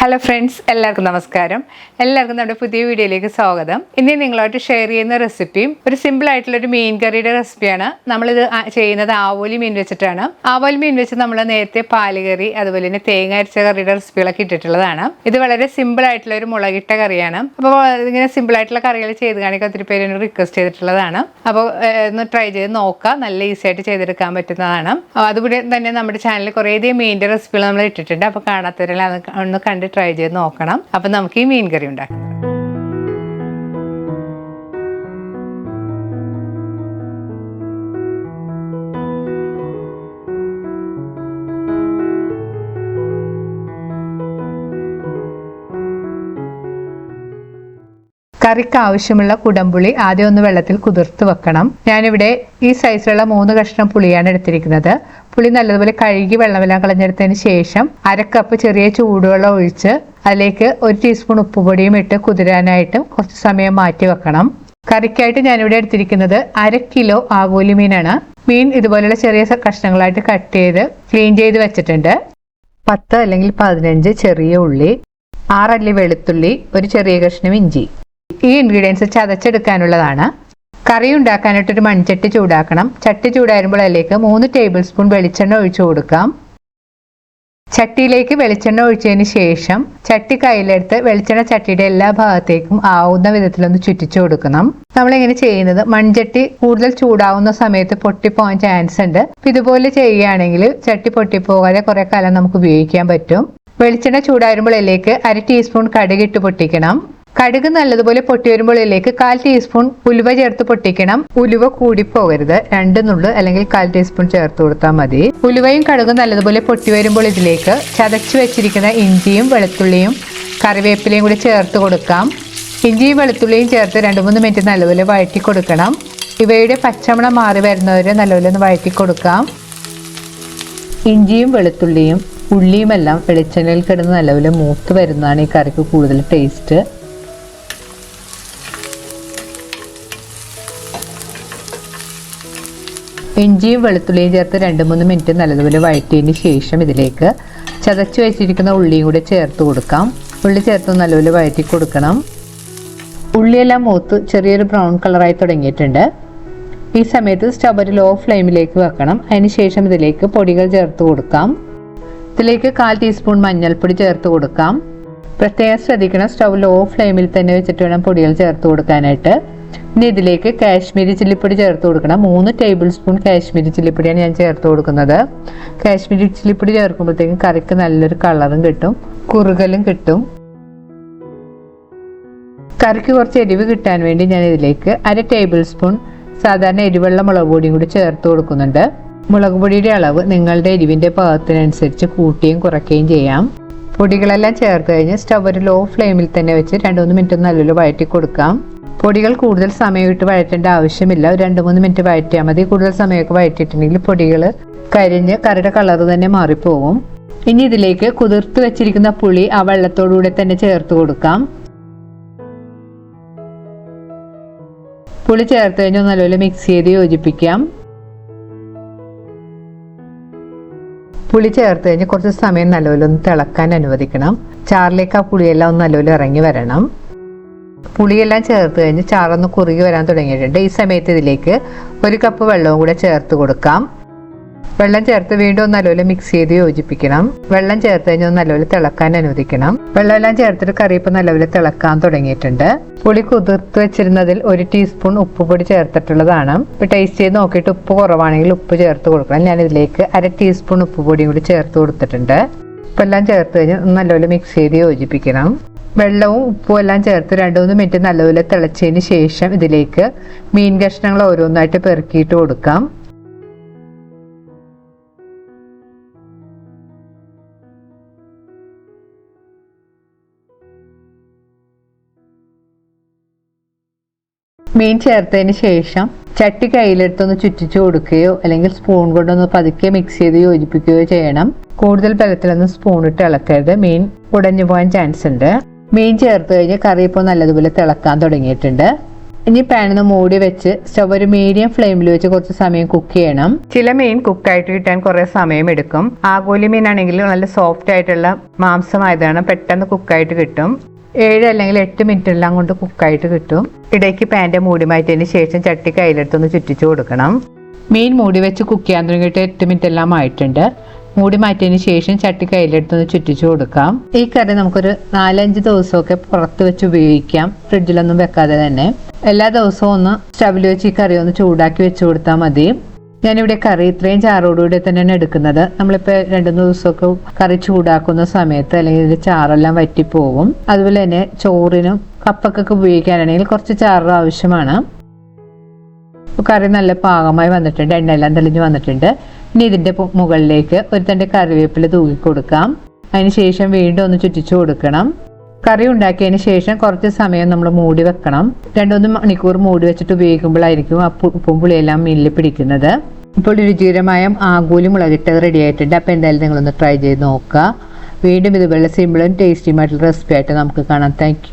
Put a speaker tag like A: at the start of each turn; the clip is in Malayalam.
A: ഹലോ ഫ്രണ്ട്സ് എല്ലാവർക്കും നമസ്കാരം. എല്ലാവർക്കും നമ്മുടെ പുതിയ വീഡിയോയിലേക്ക് സ്വാഗതം. ഇനി നിങ്ങളായിട്ട് ഷെയർ ചെയ്യുന്ന റെസിപ്പിയും ഒരു സിമ്പിൾ ആയിട്ടുള്ള ഒരു മീൻ കറിയുടെ റെസിപ്പിയാണ് നമ്മളിത് ചെയ്യുന്നത് ആവോലി മീൻ വെച്ചിട്ടാണ്. ആവോലി മീൻ വെച്ച് നമ്മൾ നേരത്തെ പാലുകറി അതുപോലെ തന്നെ തേങ്ങ അരച്ച കറിയുടെ റെസിപ്പികളൊക്കെ ഇട്ടിട്ടുള്ളതാണ്. ഇത് വളരെ സിമ്പിൾ ആയിട്ടുള്ള ഒരു മുളകിട്ട കറിയാണ്. അപ്പോൾ ഇങ്ങനെ സിമ്പിൾ ആയിട്ടുള്ള കറികൾ ചെയ്ത് കാണിക്കാൻ ഒത്തിരി പേര് റിക്വസ്റ്റ് ചെയ്തിട്ടുള്ളതാണ്. അപ്പോൾ ഒന്ന് ട്രൈ ചെയ്ത് നോക്കാം. നല്ല ഈസി ആയിട്ട് ചെയ്തെടുക്കാൻ പറ്റുന്നതാണ്. അതുപോലെ തന്നെ നമ്മുടെ ചാനലിൽ കുറേയധികം മീനിന്റെ റെസിപ്പികൾ നമ്മൾ ഇട്ടിട്ടുണ്ട്. അപ്പോൾ കാണാത്തവരെല്ലാം ഒന്ന് ഒന്ന് ട്രൈ ചെയ്ത് നോക്കണം. അപ്പം നമുക്ക് ഈ മീൻ കറി ഉണ്ടാക്കാം. കറിക്ക് ആവശ്യമുള്ള കുടംപുളി ആദ്യം ഒന്ന് വെള്ളത്തിൽ കുതിർത്ത് വെക്കണം. ഞാനിവിടെ ഈ സൈസിലുള്ള മൂന്ന് കഷ്ണം പുളിയാണ് എടുത്തിരിക്കുന്നത്. പുളി നല്ലതുപോലെ കഴുകി വെള്ളമെല്ലാം കളഞ്ഞെടുത്തതിന് ശേഷം അര കപ്പ് ചെറിയ ചൂടുവെള്ളം ഒഴിച്ച് അതിലേക്ക് ഒരു ടീസ്പൂൺ ഉപ്പുപൊടിയും ഇട്ട് കുതിരാനായിട്ട് കുറച്ച് സമയം മാറ്റി വെക്കണം. കറിക്കായിട്ട് ഞാനിവിടെ എടുത്തിരിക്കുന്നത് അര കിലോ ആവോലി മീനാണ്. മീൻ ഇതുപോലെയുള്ള ചെറിയ കഷ്ണങ്ങളായിട്ട് കട്ട് ചെയ്ത് ക്ലീൻ ചെയ്ത് വെച്ചിട്ടുണ്ട്. പത്ത് അല്ലെങ്കിൽ പതിനഞ്ച് ചെറിയ ഉള്ളി ആറല്ലി വെളുത്തുള്ളി ഒരു ചെറിയ കഷ്ണം ഇഞ്ചി. ഈ ഇൻഗ്രീഡിയൻസ് ചതച്ചെടുക്കാനുള്ളതാണ്. കറി ഉണ്ടാക്കാനായിട്ടൊരു മൺചട്ടി ചൂടാക്കണം. ചട്ടി ചൂടായിരുമ്പോൾ അതിലേക്ക് മൂന്ന് ടേബിൾ സ്പൂൺ വെളിച്ചെണ്ണ ഒഴിച്ചു കൊടുക്കാം. ചട്ടിയിലേക്ക് വെളിച്ചെണ്ണ ഒഴിച്ചതിന് ശേഷം ചട്ടി കയ്യിലെടുത്ത് വെളിച്ചെണ്ണ ചട്ടിയുടെ എല്ലാ ഭാഗത്തേക്കും ആവുന്ന വിധത്തിലൊന്ന് ചുറ്റിച്ചു കൊടുക്കണം. നമ്മളിങ്ങനെ ചെയ്യുന്നത് മൺചട്ടി കൂടുതൽ ചൂടാവുന്ന സമയത്ത് പൊട്ടിപ്പോകാൻ ചാൻസ് ഉണ്ട്. ഇതുപോലെ ചെയ്യുകയാണെങ്കിൽ ചട്ടി പൊട്ടിപ്പോകാതെ കുറെ കാലം നമുക്ക് ഉപയോഗിക്കാൻ പറ്റും. വെളിച്ചെണ്ണ ചൂടായിരുമ്പോൾ അതിലേക്ക് അര ടീസ്പൂൺ കടുകിട്ട് പൊട്ടിക്കണം. കടുക് നല്ലതുപോലെ പൊട്ടി വരുമ്പോൾ ഇതിലേക്ക് കാൽ ടീസ്പൂൺ ഉലുവ ചേർത്ത് പൊട്ടിക്കണം. ഉലുവ കൂടി പോകരുത് രണ്ട് നുള്ളു അല്ലെങ്കിൽ കാൽ ടീസ്പൂൺ ചേർത്ത് കൊടുത്താൽ മതി. ഉലുവയും കടുകും നല്ലതുപോലെ പൊട്ടി വരുമ്പോൾ ഇതിലേക്ക് ചതച്ചു വെച്ചിരിക്കുന്ന ഇഞ്ചിയും വെളുത്തുള്ളിയും കറിവേപ്പിലയും കൂടി ചേർത്ത് കൊടുക്കാം. ഇഞ്ചിയും വെളുത്തുള്ളിയും ചേർത്ത് രണ്ട് മൂന്ന് മിനിറ്റ് നല്ലപോലെ വഴറ്റി കൊടുക്കണം. ഇവയുടെ പച്ചമണം മാറി വരുന്നവരെ നല്ലപോലെ ഒന്ന് വഴറ്റി കൊടുക്കാം. ഇഞ്ചിയും വെളുത്തുള്ളിയും ഉള്ളിയുമെല്ലാം വെളിച്ചെണ്ണയിൽ കിടന്ന് നല്ലപോലെ മൂത്ത് വരുന്നതാണ് ഈ കറിക്ക് കൂടുതൽ ടേസ്റ്റ് ഇഞ്ചിയും വെളുത്തുള്ളിയും ചേർത്ത് രണ്ട് മൂന്ന് മിനിറ്റ് നല്ലതുപോലെ വഴറ്റിയതിന് ശേഷം ഇതിലേക്ക് ചതച്ച് വെച്ചിരിക്കുന്ന ഉള്ളിയും കൂടി ചേർത്ത് കൊടുക്കാം. ഉള്ളി ചേർത്ത് നല്ലപോലെ വഴറ്റി കൊടുക്കണം. ഉള്ളിയെല്ലാം മൂത്ത് ചെറിയൊരു ബ്രൗൺ കളറായി തുടങ്ങിയിട്ടുണ്ട്. ഈ സമയത്ത് സ്റ്റവ് ഒരു ലോ ഫ്ലെയിമിലേക്ക് വെക്കണം. അതിനുശേഷം ഇതിലേക്ക് പൊടികൾ ചേർത്ത് കൊടുക്കാം. ഇതിലേക്ക് കാൽ ടീസ്പൂൺ മഞ്ഞൾപ്പൊടി ചേർത്ത് കൊടുക്കാം. പ്രത്യേകം ശ്രദ്ധിക്കണം സ്റ്റവ് ലോ ഫ്ലെയിമിൽ തന്നെ വെച്ചിട്ട് വേണം പൊടികൾ ചേർത്ത് കൊടുക്കാനായിട്ട്. ഇനി ഇതിലേക്ക് കാശ്മീരി ചില്ലിപ്പൊടി ചേർത്ത് കൊടുക്കണം. മൂന്ന് ടേബിൾ സ്പൂൺ കാശ്മീരി ചില്ലിപ്പൊടിയാണ് ഞാൻ ചേർത്ത് കൊടുക്കുന്നത്. കാശ്മീരി ചില്ലിപ്പൊടി ചേർക്കുമ്പോഴത്തേക്കും കറിക്ക് നല്ലൊരു കളറും കിട്ടും കുറുകലും കിട്ടും. കറിക്ക് കുറച്ച് എരിവ് കിട്ടാൻ വേണ്ടി ഞാൻ ഇതിലേക്ക് അര ടേബിൾ സ്പൂൺ സാധാരണ എരിവെള്ള മുളക് പൊടിയും കൂടി ചേർത്ത് കൊടുക്കുന്നുണ്ട്. മുളക് പൊടിയുടെ അളവ് നിങ്ങളുടെ എരിവിന്റെ പാകത്തിനനുസരിച്ച് കൂട്ടുകയും കുറയ്ക്കുകയും ചെയ്യാം. പൊടികളെല്ലാം ചേർത്ത് കഴിഞ്ഞ് സ്റ്റവ് ഒരു ലോ ഫ്ലെയിമിൽ തന്നെ വെച്ച് രണ്ട് മൂന്ന് മിനിറ്റ് നല്ലൊരു വഴറ്റി കൊടുക്കാം. പൊടികൾ കൂടുതൽ സമയം ഇട്ട് വഴറ്റേണ്ട ആവശ്യമില്ല. ഒരു രണ്ട് മൂന്ന് മിനിറ്റ് വഴറ്റിയാൽ മതി. കൂടുതൽ സമയമൊക്കെ വഴറ്റിയിട്ടുണ്ടെങ്കിൽ പൊടികൾ കരിഞ്ഞ് കറിയുടെ കളർ തന്നെ മാറിപ്പോകും ഇനി ഇതിലേക്ക് കുതിർത്ത് വെച്ചിരിക്കുന്ന പുളി ആ വെള്ളത്തോടുകൂടെ തന്നെ ചേർത്ത് കൊടുക്കാം. പുളി ചേർത്ത് കഴിഞ്ഞാൽ നല്ലപോലെ മിക്സ് ചെയ്ത് യോജിപ്പിക്കാം. പുളി ചേർത്ത് കഴിഞ്ഞ് കുറച്ച് സമയം നല്ലപോലെ ഒന്ന് തിളക്കാൻ അനുവദിക്കണം. ചാറിലേക്ക് ആ പുളിയെല്ലാം ഒന്ന് നല്ലപോലെ ഇറങ്ങി വരണം. പുളിയെല്ലാം ചേർത്ത് കഴിഞ്ഞ് ചാറൊന്ന് കുറുകി വരാൻ തുടങ്ങിയിട്ടുണ്ട്. ഈ സമയത്ത് ഇതിലേക്ക് ഒരു കപ്പ് വെള്ളവും കൂടെ ചേർത്ത് കൊടുക്കാം. വെള്ളം ചേർത്ത് വീണ്ടും ഒന്ന് നല്ലപോലെ മിക്സ് ചെയ്ത് യോജിപ്പിക്കണം. വെള്ളം ചേർത്ത് കഴിഞ്ഞാൽ ഒന്ന് നല്ലപോലെ തിളക്കാൻ അനുവദിക്കണം. വെള്ളമെല്ലാം ചേർത്തിട്ട് കറി ഇപ്പം നല്ലപോലെ തിളക്കാൻ തുടങ്ങിയിട്ടുണ്ട്. പുളി കുതിർത്ത് വെച്ചിരുന്നതിൽ ഒരു ടീസ്പൂൺ ഉപ്പ് പൊടി ചേർത്തിട്ടുള്ളതാണ്. ഇപ്പം ടേസ്റ്റ് ചെയ്ത് നോക്കിയിട്ട് ഉപ്പ് കുറവാണെങ്കിൽ ഉപ്പ് ചേർത്ത് കൊടുക്കണം. ഞാൻ ഇതിലേക്ക് അര ടീസ്പൂൺ ഉപ്പ് പൊടിയും കൂടി ചേർത്ത് കൊടുത്തിട്ടുണ്ട്. ഇപ്പം എല്ലാം ചേർത്ത് കഴിഞ്ഞ് നല്ലപോലെ മിക്സ് ചെയ്ത് യോജിപ്പിക്കണം. വെള്ളവും ഉപ്പും എല്ലാം ചേർത്ത് രണ്ട് മൂന്ന് മിനിറ്റ് നല്ലപോലെ തിളച്ചതിന് ശേഷം ഇതിലേക്ക് മീൻ കഷ്ണങ്ങൾ ഓരോന്നായിട്ട് പെറുക്കിയിട്ട് കൊടുക്കാം. മീൻ ചേർത്തതിന് ശേഷം ചട്ടി കയ്യിലെടുത്തൊന്ന് ചുറ്റിച്ചു കൊടുക്കുകയോ അല്ലെങ്കിൽ സ്പൂൺ കൊണ്ടൊന്ന് പതുക്കെ മിക്സ് ചെയ്ത് യോജിപ്പിക്കുകയോ ചെയ്യണം. കൂടുതൽ ബലത്തിലൊന്നും സ്പൂൺ ഇട്ട് ഇളക്കരുത്. മീൻ ഉടഞ്ഞു പോകാൻ ചാൻസ് ഉണ്ട്. മീൻ ചേർത്ത് കഴിഞ്ഞ് കറി ഇപ്പോൾ നല്ലതുപോലെ തിളക്കാൻ തുടങ്ങിയിട്ടുണ്ട്. ഇനി പാനൊന്ന് മൂടി വെച്ച് സ്റ്റവ് ഒരു മീഡിയം ഫ്ലെയിമിൽ വെച്ച് കുറച്ച് സമയം കുക്ക് ചെയ്യണം. ചില മീൻ കുക്കായിട്ട് കിട്ടാൻ കുറെ സമയം എടുക്കും. ആഗോലി മീനാണെങ്കിൽ നല്ല സോഫ്റ്റ് ആയിട്ടുള്ള മാംസമായതാണ് പെട്ടെന്ന് കുക്കായിട്ട് കിട്ടും. ഏഴ് അല്ലെങ്കിൽ എട്ട് മിനിറ്റ് എല്ലാം കൊണ്ട് കുക്കായിട്ട് കിട്ടും. ഇടയ്ക്ക് പാന്റെ മൂടി മാറ്റിയതിന് ശേഷം ചട്ടി കയ്യിലെടുത്തൊന്ന് ചുറ്റിച്ചു കൊടുക്കണം. മീൻ മൂടി വെച്ച് കുക്ക് ചെയ്യാൻ തുടങ്ങിയിട്ട് എട്ട് മിനിറ്റ് എല്ലാം ആയിട്ടുണ്ട്. മൂടി മാറ്റിയതിന് ശേഷം ചട്ടി കയ്യിലെടുത്തൊന്ന് ചുറ്റിച്ചു കൊടുക്കാം. ഈ കറി നമുക്കൊരു നാലഞ്ച് ദിവസമൊക്കെ പുറത്ത് വെച്ച് ഉപയോഗിക്കാം. ഫ്രിഡ്ജിലൊന്നും വെക്കാതെ തന്നെ. എല്ലാ ദിവസവും ഒന്ന് സ്റ്റവിൽ വെച്ച് ഈ കറി ഒന്ന് ചൂടാക്കി വെച്ച് കൊടുത്താൽ മതി. ഞാനിവിടെ കറി ഇത്രയും ചാറോടുകൂടി തന്നെയാണ് എടുക്കുന്നത്. നമ്മളിപ്പോൾ രണ്ടു മൂന്ന് ദിവസമൊക്കെ കറി ചൂടാക്കുന്ന സമയത്ത് അല്ലെങ്കിൽ ഇതിന്റെ ചാറെല്ലാം വറ്റിപ്പോവും. അതുപോലെ തന്നെ ചോറിനും കപ്പക്കൊക്കെ ഉപയോഗിക്കാനാണെങ്കിൽ കുറച്ച് ചാറ് ആവശ്യമാണ്. കറി നല്ല പാകമായി വന്നിട്ടുണ്ട്. എണ്ണയെല്ലാം തെളിഞ്ഞ് വന്നിട്ടുണ്ട്. ഇനി ഇതിന്റെ മുകളിലേക്ക് ഒരു തന്റെ കറിവേപ്പില തൂക്കി കൊടുക്കാം. അതിനുശേഷം വീണ്ടും ഒന്ന് ചുറ്റിച്ചു കൊടുക്കണം. കറി ഉണ്ടാക്കിയതിന് ശേഷം കുറച്ച് സമയം നമ്മൾ മൂടി വെക്കണം. രണ്ടുമൂന്ന് മണിക്കൂർ മൂടി വെച്ചിട്ട് ഉപയോഗിക്കുമ്പോഴായിരിക്കും ആ ഉപ്പും പുളിയെല്ലാം മീനിൽ പിടിക്കുന്നത്. ഇപ്പോൾ രുചികരമായ ആകൂലി മുളകിട്ടത് റെഡി ആയിട്ടുണ്ട്. അപ്പോൾ എന്തായാലും നിങ്ങളൊന്ന് ട്രൈ ചെയ്ത് നോക്കുക. വീണ്ടും ഇതുപോലെ സിമ്പിളും ടേസ്റ്റിയുമായിട്ടുള്ള റെസിപ്പി ആയിട്ട് നമുക്ക് കാണാം. താങ്ക്